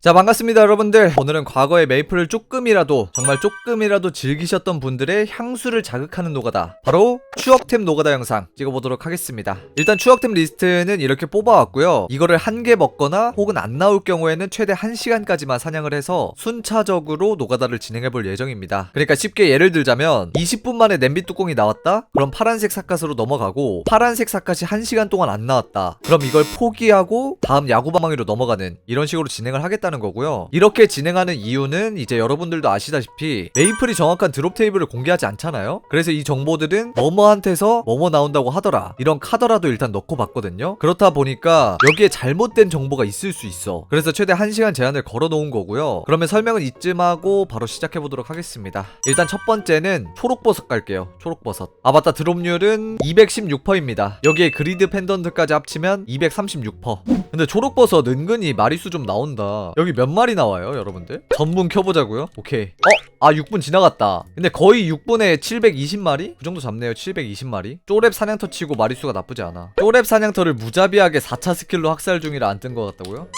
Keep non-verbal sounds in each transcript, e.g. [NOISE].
자 반갑습니다 여러분들. 오늘은 과거의 메이플을 조금이라도 정말 조금이라도 즐기셨던 분들의 향수를 자극하는 노가다. 바로 추억템 노가다 영상 찍어보도록 하겠습니다. 일단 추억템 리스트는 이렇게 뽑아왔고요. 이거를 한 개 먹거나 혹은 안 나올 경우에는 최대 1시간까지만 사냥을 해서 순차적으로 노가다를 진행해볼 예정입니다. 그러니까 쉽게 예를 들자면 20분 만에 냄비 뚜껑이 나왔다? 그럼 파란색 사카스로 넘어가고 파란색 사카시 1시간 동안 안 나왔다. 그럼 이걸 포기하고 다음 야구방망이로 넘어가는 이런 식으로 진행을 하겠다 는 거고요. 이렇게 진행하는 이유는 이제 여러분들도 아시다시피 메이플이 정확한 드롭 테이블을 공개하지 않잖아요. 그래서 이 정보들은 뭐뭐한테서 뭐뭐 나온다고 하더라 이런 카더라도 일단 넣고 봤거든요. 그렇다 보니까 여기에 잘못된 정보가 있을 수 있어. 그래서 최대 1시간 제한을 걸어 놓은 거고요. 그러면 설명은 이쯤 하고 바로 시작해 보도록 하겠습니다. 일단 첫 번째는 초록버섯 갈게요. 초록버섯. 아 맞다 드롭률은 216%입니다. 여기에 그리드 펜던트까지 합치면 236% 근데 초록버섯 은근히 마리수 좀 나온다 여기 몇 마리 나와요 여러분들? 전문 켜보자고요 오케이 어? 아 6분 지나갔다 근데 거의 6분에 720마리? 그 정도 잡네요 720마리 쪼랩 사냥터 치고 마리수가 나쁘지 않아 쪼랩 사냥터를 무자비하게 4차 스킬로 학살 중이라 안 뜬 것 같다고요?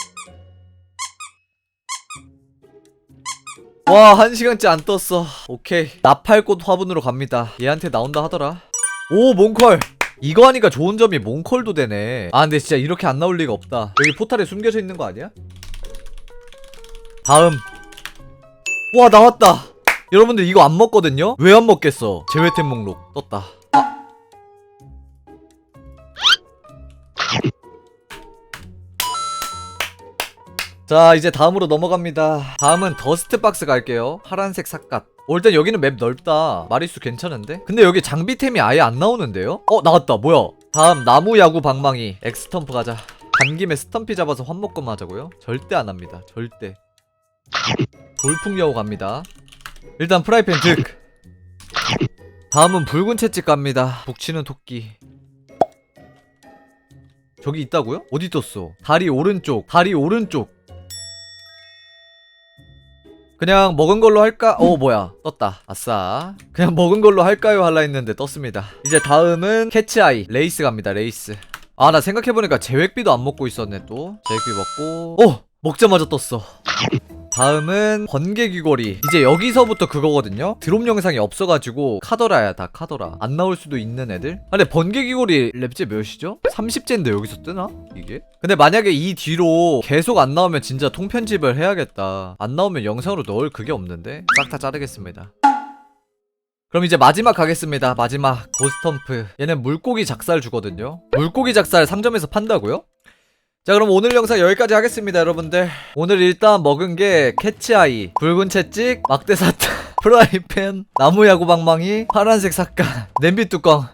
와, 한 시간째 안 떴어. 오케이. 나팔꽃 화분으로 갑니다. 얘한테 나온다 하더라. 오, 몽컬! 이거 하니까 좋은 점이 몽컬도 되네. 아, 근데 진짜 이렇게 안 나올 리가 없다. 여기 포탈에 숨겨져 있는 거 아니야? 다음. 와, 나왔다! 여러분들 이거 안 먹거든요? 왜 안 먹겠어? 제외템 목록 떴다. 아. 자 이제 다음으로 넘어갑니다 다음은 더스트 박스 갈게요 파란색 삿갓 어, 일단 여기는 맵 넓다 마리수 괜찮은데? 근데 여기 장비템이 아예 안 나오는데요? 어 나왔다 뭐야 다음 나무 야구 방망이 엑스텀프 가자 간 김에 스텀피 잡아서 환목금 하자고요? 절대 안 합니다 절대 돌풍 여우 갑니다. 일단 프라이팬 득. 다음은 붉은 채찍 갑니다. 북치는 토끼. 저기 있다고요? 어디 떴어? 다리 오른쪽 다리 오른쪽. 그냥 먹은 걸로 할까? 어 뭐야. 떴다. 아싸. 그냥 먹은 걸로 할까요? 할라 했는데 떴습니다. 이제 다음은 캐치아이. 레이스 갑니다 레이스. 아 나 생각해보니까 제획비도 안 먹고 있었네 또. 제획비 먹고. 어! 먹자마자 떴어 다음은 번개 귀걸이. 이제 여기서부터 그거거든요. 드롭 영상이 없어가지고 카더라야 다 카더라. 안 나올 수도 있는 애들. 아 근데 번개 귀걸이 랩제 몇이죠? 30제인데 여기서 뜨나? 이게? 근데 만약에 이 뒤로 계속 안 나오면 진짜 통편집을 해야겠다. 안 나오면 영상으로 넣을 그게 없는데? 싹 다 자르겠습니다. 그럼 이제 마지막 가겠습니다. 마지막 고스텀프. 얘는 물고기 작살 주거든요. 물고기 작살 상점에서 판다고요? 자 그럼 오늘 영상 여기까지 하겠습니다 여러분들. 오늘 일단 먹은 게 캐치아이 붉은 채찍 막대 사탕 [LAUGHS] 프라이팬 나무 야구 방망이 파란색 삭간 냄비 뚜껑